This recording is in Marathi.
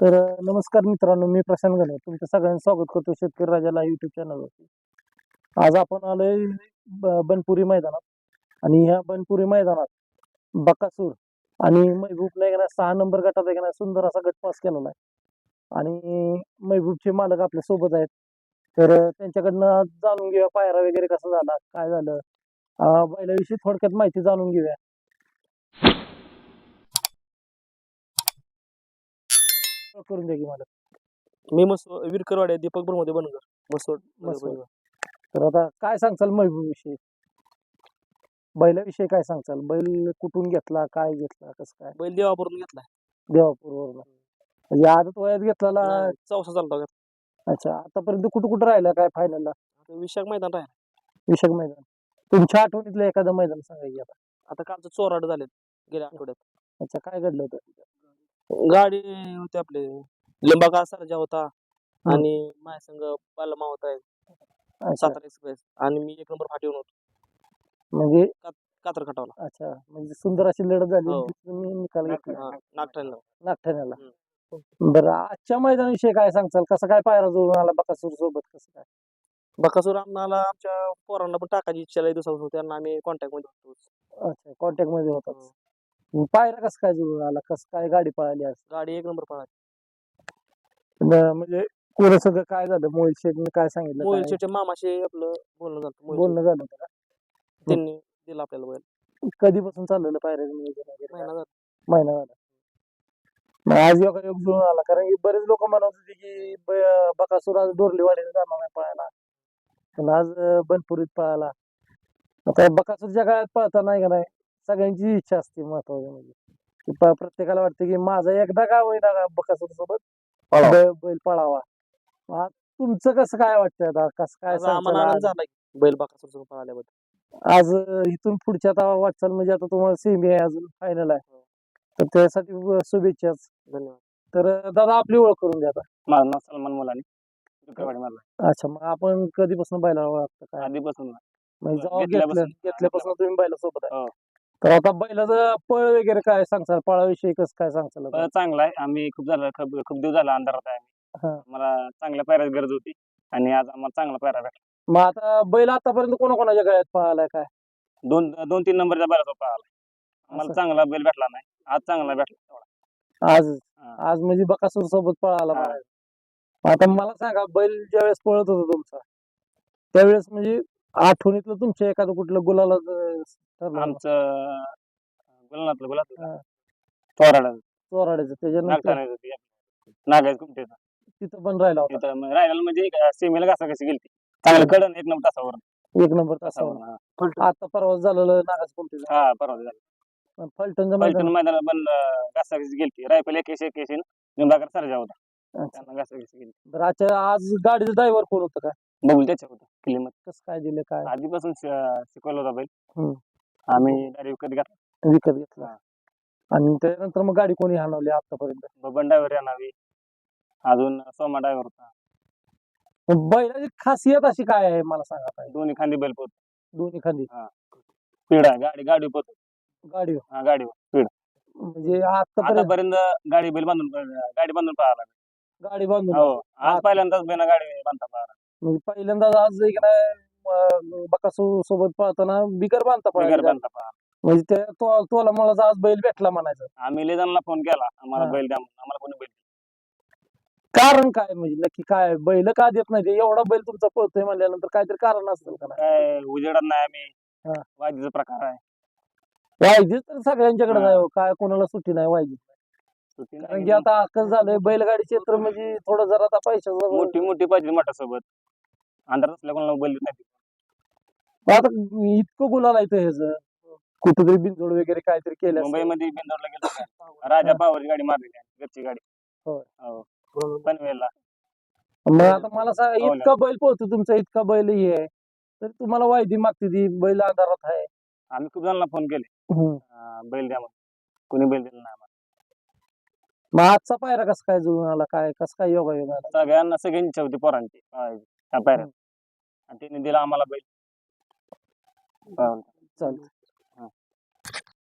तर नमस्कार मित्रांनो मी प्रशांत गणे तुमचं सगळ्यांचं स्वागत करतो शेतकरी राजाला युट्यूब चॅनलवरती. आज आपण आलोय बनपुरी मैदानात. आणि ह्या बनपुरी मैदानात बकासूर आणि महबूब नाही सहा नंबर गटात आहे ना नाही, सुंदर असा गट पास केलेला आहे. आणि महबूबचे मालक आपल्यासोबत आहेत. तर त्यांच्याकडनं जाणून घेऊया पायरा वगैरे कसा झाला काय झालं. बैलाविषयी थोडक्यात माहिती जाणून घेऊया. करून द्या की मला. मी मस विरकरवाडी दीपक ब्रह्मदे बनगर मसवड मसवड. तर आता काय सांगचाल महबूब विषयी बैलाविषयी काय सांगचाल बैल कुठून घेतला काय घेतला कसं काय? बैल देवापूरून घेतलाय देवापूरवरून. म्हणजे आदत वयात घेतलेला चौसा चालतो अच्छा आतापर्यंत कुठं कुठं राहिला काय फायनलला आता विशाख मैदान राहील. विशाख मैदान. तुमच्या आठवणीतलं एखादं मैदान सांगा की आता. आता कालचं चोराड झाले गेल्या आठवड्यात. अच्छा काय घडलं होतं? गाडी होते आपले. लिंबाका सरजा होता. आणि माझ्या संग बालमा होता अच्छा. सातारा एक्सप्रेस. आणि मी एक नंबर फाटीवर होतो. म्हणजे? कातर खटावला अच्छा. म्हणजे सुंदर अशी लढत झाली हो. तुम्ही निकाल घेतला. नागठाणला नागठाण्याला. बरं आजच्या मैदानाविषयी काय सांगचाल कसं काय पायरा जुळून आला बकासूर सोबत? कसं काय? बकासूर आम्हाला आमच्या पोरांना पण टाकायची इच्छा लई दिवसापासून. त्यांना आम्ही कॉन्टॅक्टमध्ये होतो अच्छा. कॉन्टॅक्टमध्ये होतात पायरा कसं काय जुळून आला? कसं काय गाडी पळाली आज? गाडी एक नंबर पळाली. न- म्हणजे पुढे सगळं काय झालं? मोहित शेठने काय सांगितलं? मोहिल काय? शेट्टी मामाशी आपलं बोलणं झालं बोलणं झालं होतं का? शेट्टी. त्यांनी दिला आपल्याला बैल. कधीपासून चाललेलं पायऱ्याचं नियोजन वगैरे काय? महिना झाला. महिना झाला. मग आज योगा योग जुळून आला. कारण की बरेच लोक म्हणत होते की ब- बकासूर आज डोरलीवाडीला जाणार नाही पळायला. पण आज अं, बनपुरीत पळाला. आता बकासूरच्या काळात पळता नाही का नाही? सगळ्यांची इच्छा असते महत्वाची म्हणजे. प्रत्येकाला वाटतं की माझा एकदा का होईना का बकासूर सोबत बैल पळावा. तुमचं कसं काय वाटतं आता? कसं काय आनंद? झाला बैल बकासूर सोबत पळाल्याबद्दल. आज इथून पुढच्या आता वाटचाल म्हणजे आता तुम्हाला सेमी आहे अजून फायनल आहे. तर त्यासाठी शुभेच्छाच धन्यवाद. तर दादा आपली ओळख करून द्या आता. माझं नाव सलमान मुलानी. अच्छा मग आपण कधीपासून बैला ओळखता काय? आधीपासून. म्हणजे घेतल्यापासून. घेतल्या- घेतल्यापासून तुम्ही बैला सोबत आहे. हो. तर आता बैलाचं पळ वगैरे काय सांगचाल पळाविषयी कसं काय सांगचाल आता? चांगला आहे आम्ही खूप झालं खूप खूप दिवस झाला अंधारात आहे हा. आम्ही मला चांगल्या पायऱ्याची गरज होती आणि आज आम्हाला चांगला पायरा भेटला मग आता बैल आतापर्यंत कोणाकोणाच्या गळ्यात पळालाय काय दोन दोन तीन नंबरच्या बैलाचा पळाला आम्हाला असं. चांगला बैल भेटला नाही आज चांगला भेटला तेवढा. आज हा. आज म्हणजे बकासूर सोबत पळाला हा. आता मला सांगा बैल ज्यावेळेस पळत होता तुमचा त्यावेळेस म्हणजे आठवणीतलं तुमच्या एखादं कुठलं गुलाला आमचं गुलनातलं गुलातलं हा. चोराडा चोराड्याचं त्याच्यानंतर नागठाण्याचं नागायचं कुमटेचं तिथं पण राहिला होता. तिथं मग राहिलेलं म्हणजे सीमेला घासा कशी गेली चांगलं कडन एक नंबर तासावर एक नंबर तासावर तासावर आता परवा झालेलं नागाच कोणते हा परवा झालं. फलटणचं पलटण मैदान पण घासा कशी गेली रायफल एकेशे एकेशे निंबाकर सरजा होता. अच्छा. त्यांना घासा कशी गेली बरं आज गाडीचं ड्रायव्हर कोण होतं काय बघू त्याच्या होतं किल्लीमध्ये. कसं काय दिलं काय? आधीपासून श- शिकवलं होता बैल. हम्म. आम्ही गाडी विकत घातला. विकत घेतला. हा. आणि त्यानंतर मग गाडी कोणी हाणवली आतापर्यंत? बबन ड्रायव्हर येणारी अजून सोमा ड्रायव्हर होता. मग बैलाची खासियत अशी काय आहे मला सांगा काय दोन्ही खांदी बैल पोत दोन्ही स्पीड आहे. गाडी गाडी पोत गाडी हा गाडीवर. म्हणजे आतापर्यंत आतापर्यंत गाडी बैल बांधून गाडी बांधून पाहायला गाडी बांधून हो. आज पहिल्यांदाच बेना गाडी बांधता पाहिला म्हणजे पहिल्यांदा आज एक बकासू सोबत पळताना बिगर बांधता बिगर पळाली बांधता म्हणजे ते तो तोला मला आज बैल भेटला म्हणायचं. आम्ही लेजानला फोन केला. आम्हाला हा. बैल द्या म्हणून. आम्हाला कोणी बैल कारण काय? म्हणजे नक्की काय? बैल का देत नाही? ते एवढा बैल तुमचा पळतोय म्हणल्यानंतर काहीतरी कारण असेल का? नाही काय उजेडात नाही आम्ही. वाजीचा प्रकार आहे. वायजीच तर सगळ्यांच्याकडे हा. नाही हो. काय कोणाला सुट्टी नाही वायजी सुट्टी कारण. की आता अक्कल झालंय बैलगाडी क्षेत्र म्हणजे थोडं जरा आता पैशाचं मोठी मोठी पाहिजे मठा सोबत अंधारात असल्या कोणाला बैल देत नाही. आता इतकं गुलाल आहे ह्याच. कुठेतरी बिनजोड वगैरे काहीतरी केलं असेल. मुंबईमध्ये बिंदोडला गेलो राजा पावरची गाडी मारलेली आहे. घरची गाडी. होय. हो. पनवेलला. मग आता मला सांगा हो. इतका बैल पोहतो तुमचा इतका बैल हे आहे. तर तुम्हाला वायदी मागते ती बैल आधारात आहे. आम्ही खूप जणांना फोन केले. अं, बैल द्या म्हणून. कोणी बैल दिला नाही आम्हाला. मग आजचा पायरा कसा काय जुळून आला? काय कसं काय योगा योग सगळ्यांना सगळ्यांची इच्छा होती पोरांची. पाहायची, त्या पायऱ्यात. आणि त्यांनी दिला आम्हाला बैल. चालतं